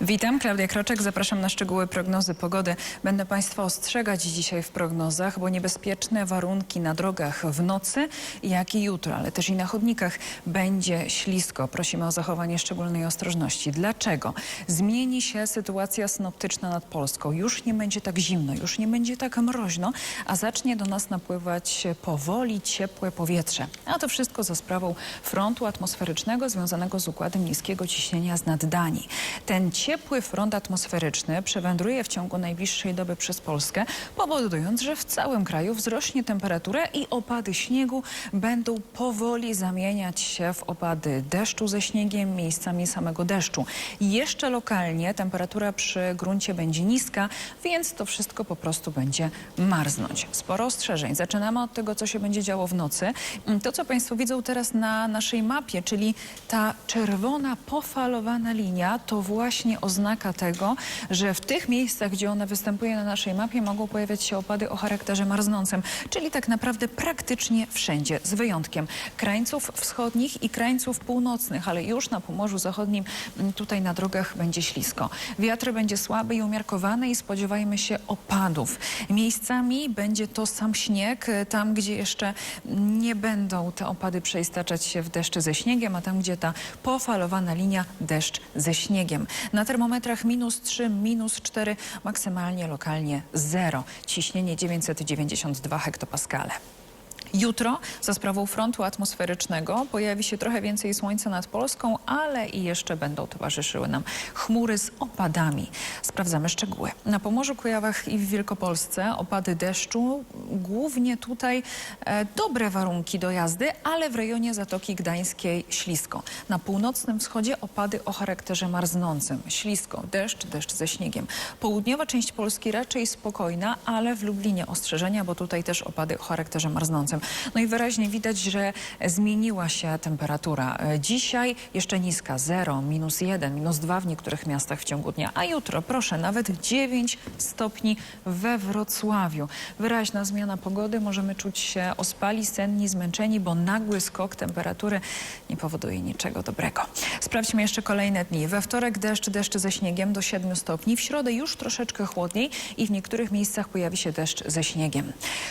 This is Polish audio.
Witam, Klaudia Kroczek. Zapraszam na szczegóły prognozy pogody. Będę Państwa ostrzegać dzisiaj w prognozach, bo niebezpieczne warunki na drogach w nocy, jak i jutro, ale też i na chodnikach będzie ślisko. Prosimy o zachowanie szczególnej ostrożności. Dlaczego? Zmieni się sytuacja synoptyczna nad Polską. Już nie będzie tak zimno, już nie będzie tak mroźno, a zacznie do nas napływać powoli ciepłe powietrze. A to wszystko za sprawą frontu atmosferycznego związanego z układem niskiego ciśnienia z naddani. Ten ciepły front atmosferyczny przewędruje w ciągu najbliższej doby przez Polskę, powodując, że w całym kraju wzrośnie temperatura i opady śniegu będą powoli zamieniać się w opady deszczu ze śniegiem, miejscami samego deszczu. Jeszcze lokalnie temperatura przy gruncie będzie niska, więc to wszystko po prostu będzie marznąć. Sporo ostrzeżeń. Zaczynamy od tego, co się będzie działo w nocy. To, co Państwo widzą teraz na naszej mapie, czyli ta czerwona, pofalowana linia, to właśnie oznaka tego, że w tych miejscach, gdzie ona występuje na naszej mapie, mogą pojawiać się opady o charakterze marznącym, czyli tak naprawdę praktycznie wszędzie, z wyjątkiem krańców wschodnich i krańców północnych, ale już na Pomorzu Zachodnim m, tutaj na drogach będzie ślisko. Wiatr będzie słaby i umiarkowany i spodziewajmy się opadów. Miejscami będzie to sam śnieg, e, tam gdzie jeszcze nie będą te opady przeistaczać się w deszcze ze śniegiem, a tam gdzie ta pofalowana linia deszcz ze śniegiem. Na termometrach minus 3, minus 4, maksymalnie lokalnie 0. Ciśnienie 992 hektopaskale. Jutro za sprawą frontu atmosferycznego pojawi się trochę więcej słońca nad Polską, ale i jeszcze będą towarzyszyły nam chmury z opadami. Sprawdzamy szczegóły. Na Pomorzu, Kujawach i w Wielkopolsce opady deszczu, głównie tutaj e, dobre warunki do jazdy, ale w rejonie Zatoki Gdańskiej ślisko. Na północnym wschodzie opady o charakterze marznącym. Ślisko, deszcz, deszcz ze śniegiem. Południowa część Polski raczej spokojna, ale w Lublinie ostrzeżenia, bo tutaj też opady o charakterze marznącym. No i wyraźnie widać, że zmieniła się temperatura. E, Dzisiaj jeszcze niska, 0, minus 1, minus 2 w niektórych miastach w ciągu dnia, a jutro, proszę, nawet 9 stopni we Wrocławiu. Wyraźna zmiana pogody, możemy czuć się ospali, senni, zmęczeni, bo nagły skok temperatury nie powoduje niczego dobrego. Sprawdźmy jeszcze kolejne dni. We wtorek deszcz, deszcz ze śniegiem do 7 stopni, w środę już troszeczkę chłodniej i w niektórych miejscach pojawi się deszcz ze śniegiem.